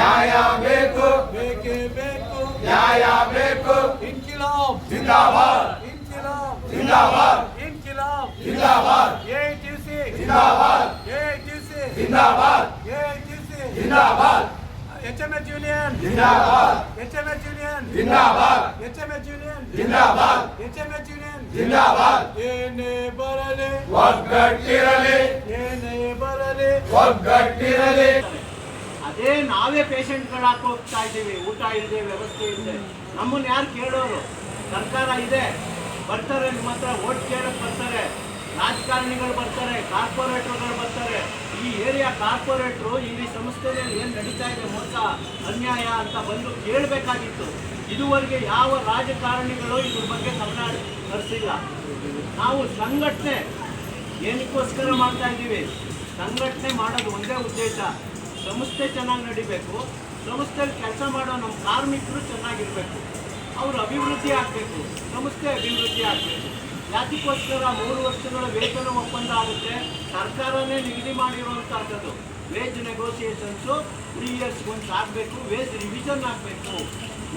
ನ್ಯಾಯ ಬೇಕು ಬೇಕೇ ಬೇಕು ನ್ಯಾಯ ಬೇಕು ಇನ್ಕಿಲಾಬ್ ಜಿಂದಾಬಾದ್ ಇನ್ಕಿಲಾಬ್ ಜಿಂದಾಬಾದ್ ಇನ್ಕಿಲಾಬ್ ಜಿಂದಾಬಾದ್ ಎಐಟಿಸಿ ಜಿಂದಾಬಾದ್ ಎಐಟಿಸಿ ಜಿಂದಾಬಾದ್ ಎಐಟಿಸಿ ಜಿಂದಾಬಾದ್ ಎಚ್ಎಂಎಚ್ ಯೂನಿಯನ್ ಜಿಂದಾಬಾದ್ ಎಚ್ಎಂಎಚ್ ಯೂನಿಯನ್ ಜಿಂದಾಬಾದ್ ಎಚ್ಎಂಎಚ್ ಯೂನಿಯನ್ ಜಿಂದಾಬಾದ್ ಎಚ್ಎಂಎಚ್ ಯೂನಿಯನ್ ಜಿಂದಾಬಾದ್ ಏನೇ ಬರಲಿ ಒಗ್ಗಟ್ಟಿರಲಿ ಏನೇ ಬರಲಿ ಒಗ್ಗಟ್ಟಿರಲಿ ಅದೇ ನಾವೇ ಪೇಷಂಟ್ಗಳು ಹಾಕಿ ಹೋಗ್ತಾ ಇದ್ದೀವಿ, ಊಟ ಇಲ್ಲದೆ, ವ್ಯವಸ್ಥೆ ಇಲ್ಲದೆ. ನಮ್ಮನ್ನ ಯಾರು ಕೇಳೋರು? ಸರ್ಕಾರ ಇದೆ. ಬರ್ತಾರೆ, ನಿಮ್ಮ ಹತ್ರ ಓಟ್ ಕೇಳಕ್ಕೆ ಬರ್ತಾರೆ. ರಾಜಕಾರಣಿಗಳು ಬರ್ತಾರೆ, ಕಾರ್ಪೊರೇಟರ್ಗಳು ಬರ್ತಾರೆ. ಈ ಏರಿಯಾ ಕಾರ್ಪೊರೇಟ್ರು ಇಲ್ಲಿ ಸಂಸ್ಥೆಯಲ್ಲಿ ಏನು ನಡೀತಾ ಇದೆ ಮೋಸ, ಅನ್ಯಾಯ ಅಂತ ಬಂದು ಕೇಳಬೇಕಾಗಿತ್ತು. ಇದುವರೆಗೆ ಯಾವ ರಾಜಕಾರಣಿಗಳು ಇದ್ರ ಬಗ್ಗೆ ಗಮನ ಹರಿಸಿಲ್ಲ ನಾವು ಸಂಘಟನೆ ಏನಕ್ಕೋಸ್ಕರ ಮಾಡ್ತಾ ಇದ್ದೀವಿ? ಸಂಘಟನೆ ಮಾಡೋದು ಒಂದೇ ಉದ್ದೇಶ. ಸಂಸ್ಥೆ ಚೆನ್ನಾಗಿ ನಡಿಬೇಕು ಸಂಸ್ಥೆಯಲ್ಲಿ ಕೆಲಸ ಮಾಡೋ ನಮ್ಮ ಕಾರ್ಮಿಕರು ಚೆನ್ನಾಗಿರಬೇಕು. ಅವರು ಅಭಿವೃದ್ಧಿ ಆಗಬೇಕು, ಸಂಸ್ಥೆ ಅಭಿವೃದ್ಧಿ ಆಗಬೇಕು. ಯಾತಕ್ಕೋಸ್ಕರ ಮೂರು ವರ್ಷಗಳ ವೇತನ ಒಪ್ಪಂದ ಆಗುತ್ತೆ? ಸರ್ಕಾರನೇ ನಿಗದಿ ಮಾಡಿರುವಂಥದ್ದು ವೇಜ್ ನೆಗೋಸಿಯೇಷನ್ಸು ತ್ರೀ ಇಯರ್ಸ್ ಒಂದು ಆಗಬೇಕು ವೇಜ್ ರಿವಿಷನ್ ಆಗಬೇಕು.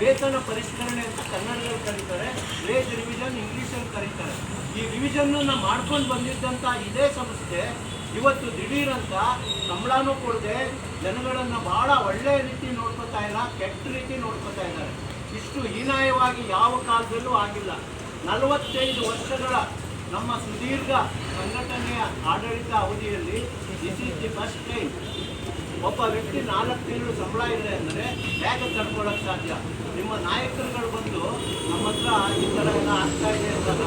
ವೇತನ ಪರಿಷ್ಕರಣೆ ಅಂತ ಕನ್ನಡದಲ್ಲಿ ಕರೀತಾರೆ ವೇಜ್ ರಿವಿಷನ್ ಇಂಗ್ಲೀಷಲ್ಲಿ ಕರೀತಾರೆ. ಈ ರಿವಿಷನ್ನ ಮಾಡ್ಕೊಂಡು ಬಂದಿದ್ದಂಥ ಇದೇ ಸಂಸ್ಥೆ ಇವತ್ತು ದಿಢೀರಂತ ಸಂಬಳನೂ ಕೊಡದೆ ಜನಗಳನ್ನು ಬಹಳ ಒಳ್ಳೆಯ ರೀತಿ ನೋಡ್ಕೋತಾ ಇಲ್ಲ, ಕೆಟ್ಟ ರೀತಿ ನೋಡ್ಕೋತಾ ಇದ್ದಾರೆ. ಇಷ್ಟು ಹೀನಾಯವಾಗಿ ಯಾವ ಕಾಲದಲ್ಲೂ ಆಗಿಲ್ಲ. ನಲವತ್ತೈದು ವರ್ಷಗಳ ನಮ್ಮ ಸುದೀರ್ಘ ಸಂಘಟನೆಯ ಆಡಳಿತ ಅವಧಿಯಲ್ಲಿ this is the first time ಒಬ್ಬ ವ್ಯಕ್ತಿ ನಾಲ್ಕು ತಿಂಗಳು ಸಂಬಳ ಇದೆ ಅಂದರೆ ಹೇಗೆ ತಡ್ಕೊಳ್ಳೋಕ್ಕೆ ಸಾಧ್ಯ? ನಿಮ್ಮ ನಾಯಕರುಗಳು ಬಂದು ನಮ್ಮ ಹತ್ರ ಈ ಥರ ಎಲ್ಲ ಆಗ್ತಾ ಇದೆ ಅಂದಾಗ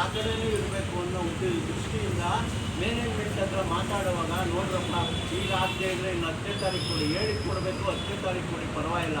ಆ ಕಡೆನೂ ಇರಬೇಕು ಅನ್ನೋ ಉದ್ದೇಶ ದೃಷ್ಟಿಯಿಂದ ಮ್ಯಾನೇಜ್ಮೆಂಟ್ ಹತ್ರ ಮಾತಾಡುವಾಗ ನೋಡ್ರಪ್ಪ, ಈಗ ಆಗದೆ ಇದ್ರೆ ಇನ್ನು ಹತ್ತನೇ ತಾರೀಕು ಕೊಡಿ ಹೇಳಿ ಕೊಡಬೇಕು, ಹತ್ತನೇ ತಾರೀಕು ಕೊಡಿ, ಪರವಾಗಿಲ್ಲ.